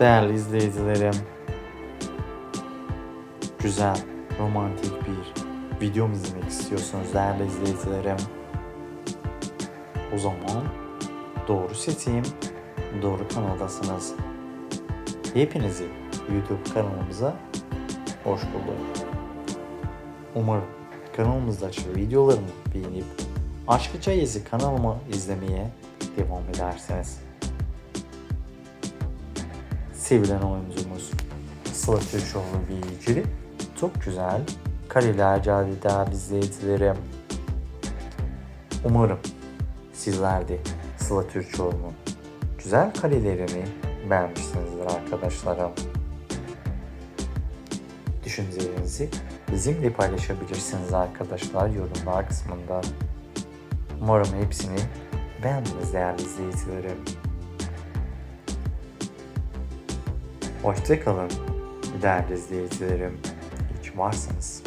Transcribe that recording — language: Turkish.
Değerli izleyicilerim, güzel, romantik bir video mu izlemek istiyorsunuz değerli izleyicilerim? O zaman doğru seçim, doğru kanaldasınız. Hepinizi YouTube kanalımıza hoş bulduk. Umarım kanalımızdaki videolarımı beğenip Aşkı Çayezi kanalıma izlemeye devam edersiniz. Sevilen oyuncumuz ve ilgili çok güzel kareler geldi değerli izleyicilerim. Umarım sizler de Sıla Türkoğlu'nun güzel karelerini beğenmişsinizdir arkadaşlarım. Düşüncelerinizi bizimle paylaşabilirsiniz arkadaşlar yorumlar kısmında. Umarım hepsini beğendiniz değerli izleyicilerim. Hoşçakalın değerli izleyicilerim. Ki varsınız.